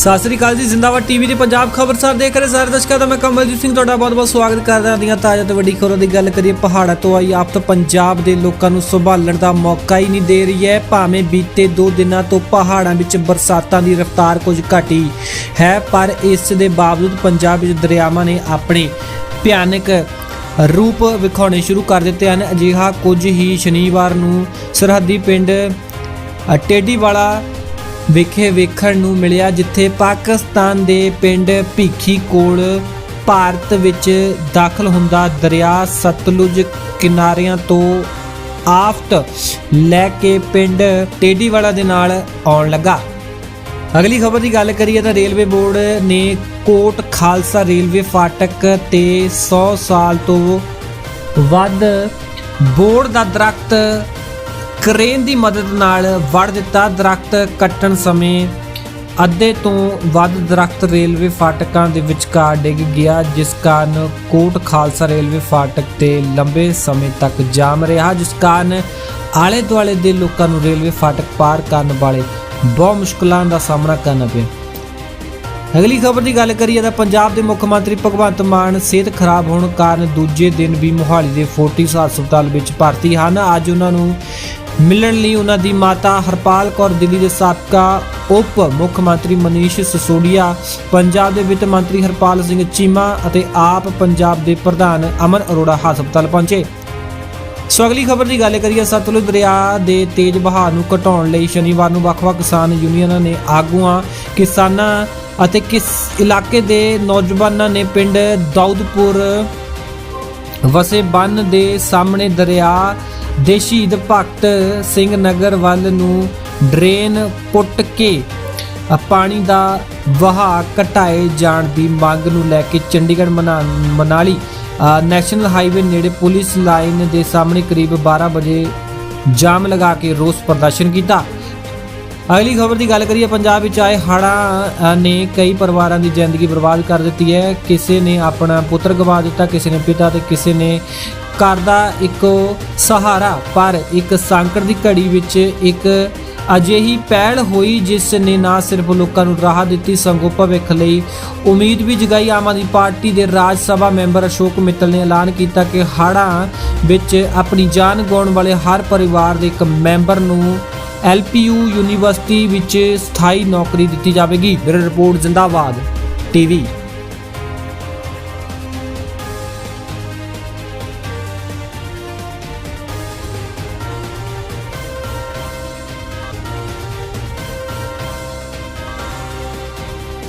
ਸਤਿ ਸ੍ਰੀ ਅਕਾਲ ਜੀ ਜ਼ਿੰਦਾਬਾਦ ਟੀਵੀ ਦੇ ਪੰਜਾਬ ਖਬਰਸਾਰ ਦੇਖ ਰਹੇ ਸਾਰੇ ਦਰਸ਼ਕਾਂ ਦਾ ਮੈਂ ਕਮਲਜੀਤ ਸਿੰਘ ਤੁਹਾਡਾ ਬਹੁਤ-ਬਹੁਤ ਸਵਾਗਤ ਕਰਦਾ ਦੀਆਂ ਤਾਜ਼ਾ ਤੇ ਵੱਡੀ ਖਬਰਾਂ ਦੀ ਗੱਲ ਕਰੀਏ ਪਹਾੜਾਂ ਤੋਂ ਆਈ ਆਫਤ। ਪੰਜਾਬ ਦੇ ਲੋਕਾਂ ਨੂੰ ਸੰਭਾਲਣ ਦਾ ਮੌਕਾ ਹੀ ਨਹੀਂ ਦੇ ਰਹੀ ਹੈ। ਭਾਵੇਂ ਬੀਤੇ 2 ਦਿਨਾਂ ਤੋਂ ਪਹਾੜਾਂ ਵਿੱਚ ਬਰਸਾਤਾਂ ਦੀ ਰਫ਼ਤਾਰ ਕੁਝ ਘਟੀ ਹੈ ਪਰ ਇਸ ਦੇ ਬਾਵਜੂਦ ਪੰਜਾਬ ਵਿੱਚ ਦਰਿਆਵਾਂ ਨੇ ਆਪਣੇ ਭਿਆਨਕ ਰੂਪ ਵਿਖਾਉਣੇ ਸ਼ੁਰੂ ਕਰ ਦਿੱਤੇ ਹਨ। ਅਜਿਹਾ ਕੁਝ ਹੀ ਸ਼ਨੀਵਾਰ ਨੂੰ ਸਰਹੱਦੀ ਪਿੰਡ ਅ, ਟੇਡੀਵਾਲਾ ਵਿਖੇ ਵੇਖਣ ਨੂੰ ਮਿਲਿਆ ਜਿੱਥੇ ਪਾਕਿਸਤਾਨ ਦੇ ਪਿੰਡ ਭੀਖੀ ਕੋਲ ਭਾਰਤ ਵਿੱਚ ਦਾਖਲ ਹੁੰਦਾ ਦਰਿਆ ਸਤਲੁਜ ਕਿਨਾਰਿਆਂ ਤੋਂ ਆਫਤ ਲੈ ਕੇ ਪਿੰਡ ਟੇਡੀਵਾਲਾ ਦੇ ਨਾਲ ਆਉਣ ਲੱਗਾ। ਅਗਲੀ ਖਬਰ ਦੀ ਗੱਲ ਕਰੀਏ ਤਾਂ ਰੇਲਵੇ ਬੋਰਡ ਨੇ ਕੋਟ ਖਾਲਸਾ ਰੇਲਵੇ ਫਾਟਕ ਤੇ 100 ਸਾਲ ਤੋਂ ਵੱਧ ਬੋਰਡ ਦਾ ਦਰਖਤ ਕ੍ਰੇਨ ਦੀ ਮਦਦ ਨਾਲ ਵੜ ਦਿੱਤਾ ਦਰਖਤ ਕੱਟਣ ਸਮੇਂ। ਅੱਧੇ ਤੋਂ ਵੱਧ ਦਰਖਤ ਰੇਲਵੇ ਫਾਟਕਾਂ ਦੇ ਵਿਚਕਾਰ ਡਿੱਗ ਗਿਆ, ਜਿਸ ਕਾਰਨ ਕੋਟ ਖਾਲਸਾ ਰੇਲਵੇ ਫਾਟਕ ਤੇ ਲੰਬੇ ਸਮੇਂ ਤੱਕ ਜਾਮ ਰਿਹਾ, ਜਿਸ ਕਾਰਨ ਆਲੇ ਦੁਆਲੇ ਦੇ ਲੋਕਾਂ ਨੂੰ ਰੇਲਵੇ ਫਾਟਕ ਪਾਰ ਕਰਨ ਵਾਲੇ ਬਹੁਤ ਮੁਸ਼ਕਲਾਂ ਦਾ ਸਾਹਮਣਾ ਕਰਨਾ ਪਿਆ। ਅਗਲੀ ਖਬਰ ਦੀ ਗੱਲ ਕਰੀਏ ਤਾਂ ਪੰਜਾਬ ਦੇ ਮੁੱਖ ਮੰਤਰੀ ਭਗਵੰਤ ਮਾਨ ਸਿਹਤ ਖਰਾਬ ਹੋਣ ਕਾਰਨ ਦੂਜੇ ਦਿਨ ਵੀ ਮੋਹਾਲੀ ਦੇ ਫੋਰਟਿਸ ਹਸਪਤਾਲ ਵਿੱਚ ਭਰਤੀ ਹਨ। ਅੱਜ ਉਹਨਾਂ ਨੂੰ ਮਿਲਣ ਲਈ ਉਹਨਾਂ ਦੀ ਮਾਤਾ ਹਰਪਾਲ ਕੌਰ ਦਿੱਲੀ ਦੇ ਸਾਬਕਾ ਉਪ ਮੁੱਖ ਮੰਤਰੀ ਮਨੀਸ਼ ਸਿਸੋਦੀਆ, ਪੰਜਾਬ ਦੇ ਵਿੱਤ ਮੰਤਰੀ ਹਰਪਾਲ ਸਿੰਘ ਚੀਮਾ ਅਤੇ ਆਪ ਪੰਜਾਬ ਦੇ ਪ੍ਰਧਾਨ ਅਮਨ ਅਰੋੜਾ ਹਸਪਤਾਲ ਪਹੁੰਚੇ। ਸੋ ਅਗਲੀ ਖਬਰ ਦੀ ਗੱਲ ਕਰੀਏ, ਸਤਲੁਜ ਦਰਿਆ ਦੇ ਤੇਜ਼ ਬਹਾਅ ਨੂੰ ਘਟਾਉਣ ਲਈ ਸ਼ਨੀਵਾਰ ਨੂੰ ਵੱਖ-ਵੱਖ ਕਿਸਾਨ ਯੂਨੀਅਨਾਂ ਨੇ ਆਗੂਆਂ, ਕਿਸਾਨਾਂ ਅਤੇ ਕਿਸ ਇਲਾਕੇ ਦੇ ਨੌਜਵਾਨਾਂ ਨੇ ਪਿੰਡ ਦਾਊਦਪੁਰ ਵਸੇ ਬੰਨ ਦੇ ਸਾਹਮਣੇ ਦਰਿਆ ਦੇ ਸ਼ਹੀਦ ਭਗਤ ਸਿੰਘ ਨਗਰ ਵੱਲ ਨੂੰ ਡਰੇਨ ਪੁੱਟ ਕੇ ਪਾਣੀ ਦਾ ਵਹਾਅ ਘਟਾਏ ਜਾਣ ਦੀ ਮੰਗ ਨੂੰ ਲੈ ਕੇ ਚੰਡੀਗੜ੍ਹ ਮਨਾ- ਮਨਾਲੀ ਨੈਸ਼ਨਲ ਹਾਈਵੇ ਨੇੜੇ ਪੁਲਿਸ ਲਾਈਨ ਦੇ ਸਾਹਮਣੇ ਕਰੀਬ 12 ਵਜੇ ਜਾਮ ਲਗਾ ਕੇ ਰੋਸ ਪ੍ਰਦਰਸ਼ਨ ਕੀਤਾ। ਅਗਲੀ ਖਬਰ ਦੀ ਗੱਲ ਕਰੀਏ, ਪੰਜਾਬ ਵਿੱਚ ਆਏ ਹੜ੍ਹਾਂ ਨੇ ਕਈ ਪਰਿਵਾਰਾਂ ਦੀ ਜ਼ਿੰਦਗੀ ਬਰਬਾਦ ਕਰ ਦਿੱਤੀ ਹੈ। ਕਿਸੇ ਨੇ ਆਪਣਾ ਪੁੱਤਰ ਗਵਾ ਦਿੱਤਾ, ਕਿਸੇ ਨੇ ਪਿਤਾ ਤੇ ਕਿਸੇ ਨੇ ਘਰ ਦਾ ਇੱਕੋ ਸਹਾਰਾ, ਪਰ ਇੱਕ ਸੰਕਟ ਦੀ ਘੜੀ ਵਿੱਚ ਇੱਕ ਅਜਿਹੀ ਪਹਿਲ ਹੋਈ ਜਿਸ ਨੇ ਨਾ ਸਿਰਫ ਲੋਕਾਂ ਨੂੰ ਰਾਹ ਦਿੱਤੀ ਸੰਗੋਂ ਭਵਿੱਖ ਲਈ ਉਮੀਦ ਵੀ ਜਗਾਈ। ਆਮ ਆਦਮੀ ਪਾਰਟੀ ਦੇ ਰਾਜ ਸਭਾ ਮੈਂਬਰ ਅਸ਼ੋਕ ਮਿੱਤਲ ਨੇ ਐਲਾਨ ਕੀਤਾ ਕਿ ਹਾੜਾਂ ਵਿੱਚ ਆਪਣੀ ਜਾਨ ਗਵਾਉਣ ਵਾਲੇ ਹਰ ਪਰਿਵਾਰ ਦੇ ਇੱਕ ਮੈਂਬਰ ਨੂੰ ਐਲਪੀਯੂ ਯੂਨੀਵਰਸਿਟੀ ਵਿੱਚ ਸਥਾਈ ਨੌਕਰੀ ਦਿੱਤੀ ਜਾਵੇਗੀ। Bureau report, Zindabad, TV.